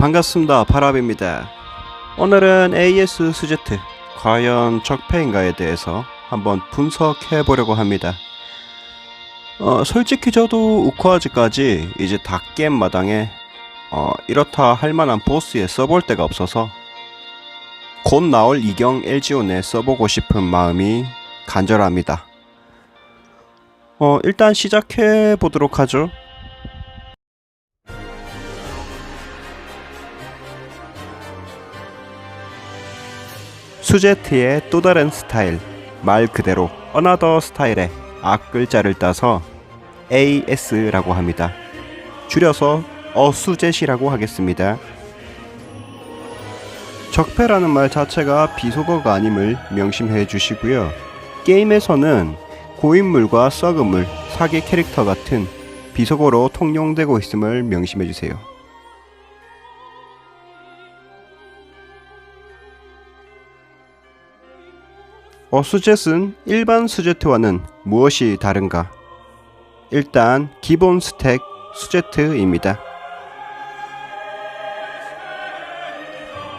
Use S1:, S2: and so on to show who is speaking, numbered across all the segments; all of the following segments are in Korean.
S1: 반갑습니다. 파랍입니다. 오늘은 AS 수제트 과연 적폐인가에 대해서 한번 분석해 보려고 합니다. 어, 솔직히 저도 우코아즈까지 이제 다 게임 마당에 어, 이렇다 할 만한 보스에 써볼 데가 없어서 곧 나올 이경 LG온에 써보고 싶은 마음이 간절합니다. 어, 일단 시작해 보도록 하죠. 수제트의 또 다른 스타일, 말 그대로 어나더 스타일의 앞 글자를 따서 AS라고 합니다. 줄여서 어수제시라고 하겠습니다. 적폐라는 말 자체가 비속어가 아님을 명심해 주시고요. 게임에서는 고인물과 썩은 물, 사기 캐릭터 같은 비속어로 통용되고 있음을 명심해 주세요. 어수젯은 일반 수제트와는 무엇이 다른가? 일단 기본 스택 수제트입니다.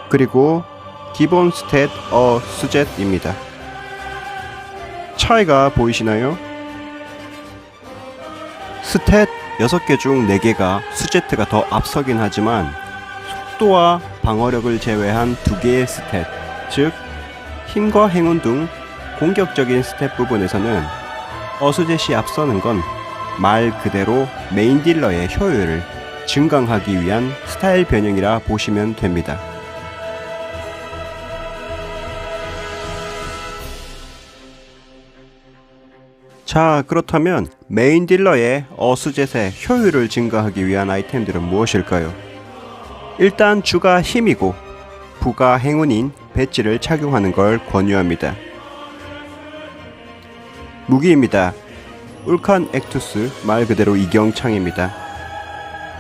S1: 그리고 기본 스탯 어 수젯입니다. 차이가 보이시나요? 스탯 6개 중 4개가 수제트가 더 앞서긴 하지만 속도와 방어력을 제외한 2개의 스탯, 즉 힘과 행운 등 공격적인 스텝 부분에서는 어수젯이 앞서는 건 말 그대로 메인 딜러의 효율을 증강하기 위한 스타일 변형이라 보시면 됩니다. 자, 그렇다면 메인 딜러의 어수젯의 효율을 증가하기 위한 아이템들은 무엇일까요? 일단 주가 힘이고 부가 행운인 배지를 착용하는 걸 권유합니다. 무기입니다. 울칸 액투스 말 그대로 이경창입니다.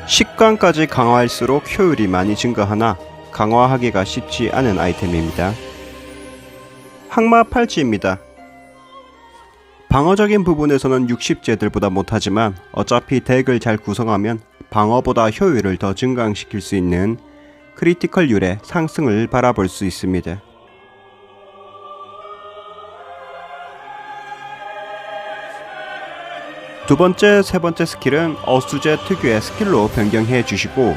S1: 식광까지 강화할수록 효율이 많이 증가하나 강화하기가 쉽지 않은 아이템입니다. 항마 팔찌입니다. 방어적인 부분에서는 60제들보다 못하지만 어차피 덱을 잘 구성하면 방어보다 효율을 더 증강시킬 수 있는 크리티컬률의 상승을 바라볼 수 있습니다. 두 번째, 세 번째 스킬은 어수제 특유의 스킬로 변경해 주시고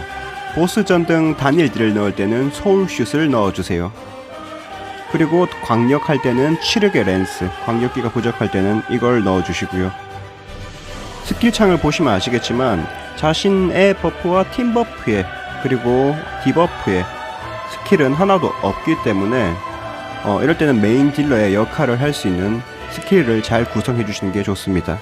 S1: 보스전 등 단일들을 넣을 때는 소울슛을 넣어주세요. 그리고 광역할 때는 치력의 랜스, 광역기가 부족할 때는 이걸 넣어주시고요. 스킬창을 보시면 아시겠지만 자신의 버프와 팀 버프에 그리고 디버프에 스킬은 하나도 없기 때문에 어, 이럴 때는 메인 딜러의 역할을 할 수 있는 스킬을 잘 구성해 주시는 게 좋습니다.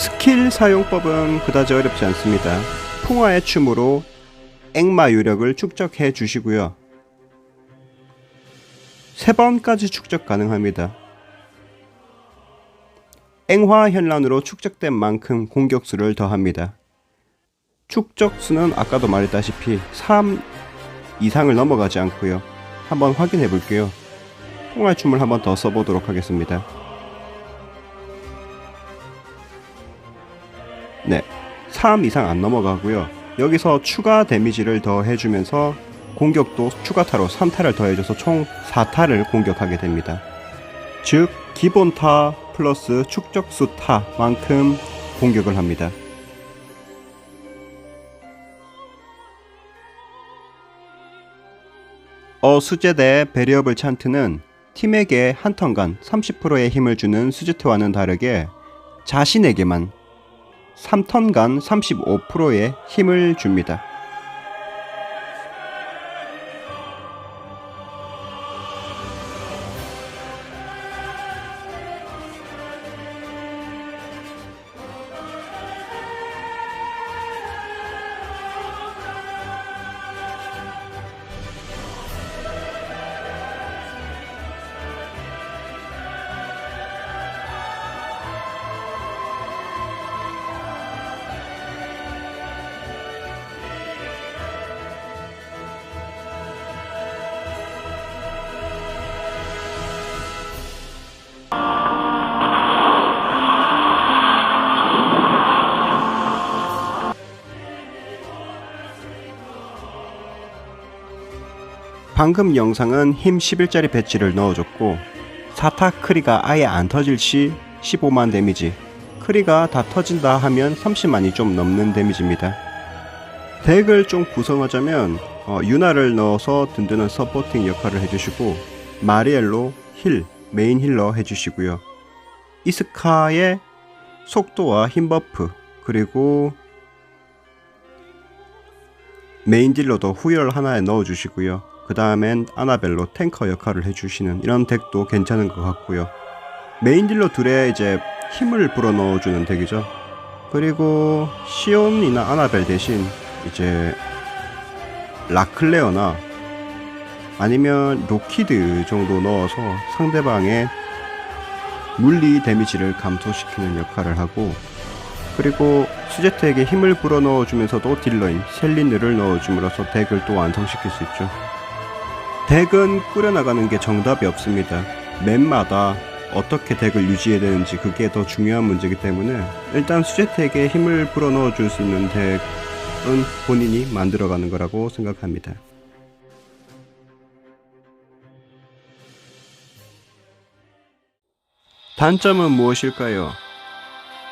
S1: 스킬 사용법은 그다지 어렵지 않습니다. 풍화의 춤으로 액마 유력을 축적해 주시고요. 세 번까지 축적 가능합니다. 앵화 현란으로 축적된 만큼 공격수를 더합니다. 축적수는 아까도 말했다시피 3 이상을 넘어가지 않고요. 한번 확인해 볼게요. 통할춤을 한번 더 써보도록 하겠습니다. 3 이상 안 넘어가고요. 여기서 추가 데미지를 더 해주면서 공격도 추가 타로 3타를 더해줘서 총 4타를 공격하게 됩니다. 즉, 기본 타 플러스 축적수 타만큼 공격을 합니다. 어 수제대 베리어블 찬트는 팀에게 한 턴간 30%의 힘을 주는 수제트와는 다르게 자신에게만 3턴간 35%의 힘을 줍니다. 방금 영상은 힘 11짜리 배치를 넣어줬고 사타 크리가 아예 안 터질 시 15만 데미지 크리가 다 터진다 하면 30만이 좀 넘는 데미지입니다 덱을 좀 구성하자면 어, 유나를 넣어서 든든한 서포팅 역할을 해주시고 마리엘로 힐 메인 힐러 해주시고요 이스카의 속도와 힘 버프 그리고 메인 딜러도 후열 하나에 넣어주시고요. 그 다음엔 아나벨로 탱커 역할을 해주시는 이런 덱도 괜찮은 것 같고요. 메인 딜러 둘에 이제 힘을 불어 넣어주는 덱이죠. 그리고 시온이나 아나벨 대신 이제 라클레어나 아니면 로키드 정도 넣어서 상대방의 물리 데미지를 감소시키는 역할을 하고 그리고 수제트에게 힘을 불어넣어 주면서도 딜러인 셀리느를 넣어줌으로써 덱을 또 완성시킬 수 있죠. 덱은 꾸려나가는 게 정답이 없습니다. 맵마다 어떻게 덱을 유지해야 되는지 그게 더 중요한 문제이기 때문에 일단 수제트에게 힘을 불어넣어 줄 수 있는 덱은 본인이 만들어가는 거라고 생각합니다. 단점은 무엇일까요?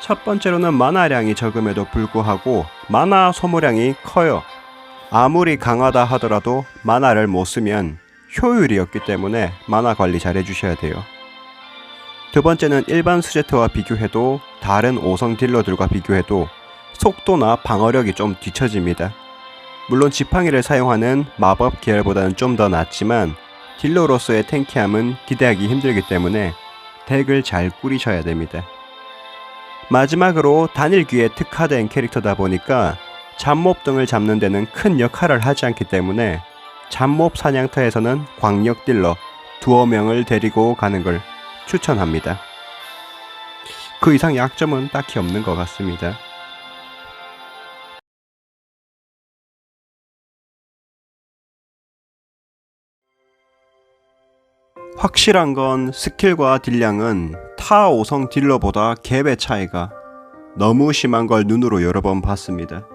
S1: 첫 번째로는 만화량이 적음에도 불구하고 만화 소모량이 커요. 아무리 강하다 하더라도 만화를 못 쓰면 효율이 없기 때문에 만화 관리 잘 해주셔야 돼요. 두 번째는 일반 수제트와 비교해도 다른 5성 딜러들과 비교해도 속도나 방어력이 좀 뒤처집니다. 물론 지팡이를 사용하는 마법 계열보다는 좀 더 낫지만 딜러로서의 탱키함은 기대하기 힘들기 때문에 덱을 잘 꾸리셔야 됩니다. 마지막으로 단일 귀에 특화된 캐릭터다 보니까 잡몹 등을 잡는 데는 큰 역할을 하지 않기 때문에 잡몹 사냥터에서는 광역 딜러 두어 명을 데리고 가는 걸 추천합니다. 그 이상 약점은 딱히 없는 것 같습니다. 확실한 건 스킬과 딜량은 타 5성 딜러보다 갭의 차이가 너무 심한 걸 눈으로 여러 번 봤습니다.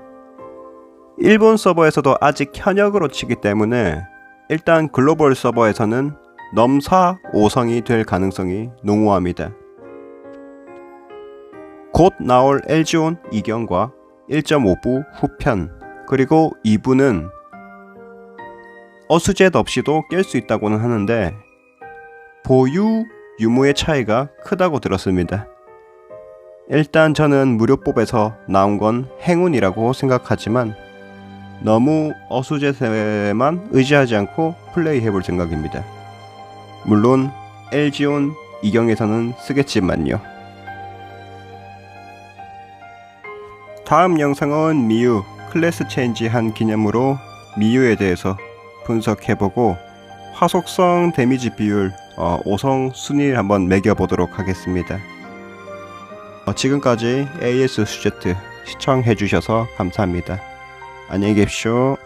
S1: 일본 서버에서도 아직 현역으로 치기 때문에 일단 글로벌 서버에서는 넘사 5성이 될 가능성이 농후합니다. 곧 나올 LG온 2경과 1.5부 후편 그리고 2부는 어수젯 없이도 깰 수 있다고는 하는데 보유 유무의 차이가 크다고 들었습니다. 일단 저는 무료법에서 나온 건 행운이라고 생각하지만 너무 어수제세만 의지하지 않고 플레이해 볼 생각입니다. 물론 LG온 이경에서는 쓰겠지만요. 다음 영상은 미유 클래스 체인지 한 기념으로 미유에 대해서 분석해보고 화속성 데미지 비율 어, 5성 순위를 한번 매겨보도록 하겠습니다. 어, 지금까지 AS 수제트 시청해주셔서 감사합니다. 안녕히 계십시오.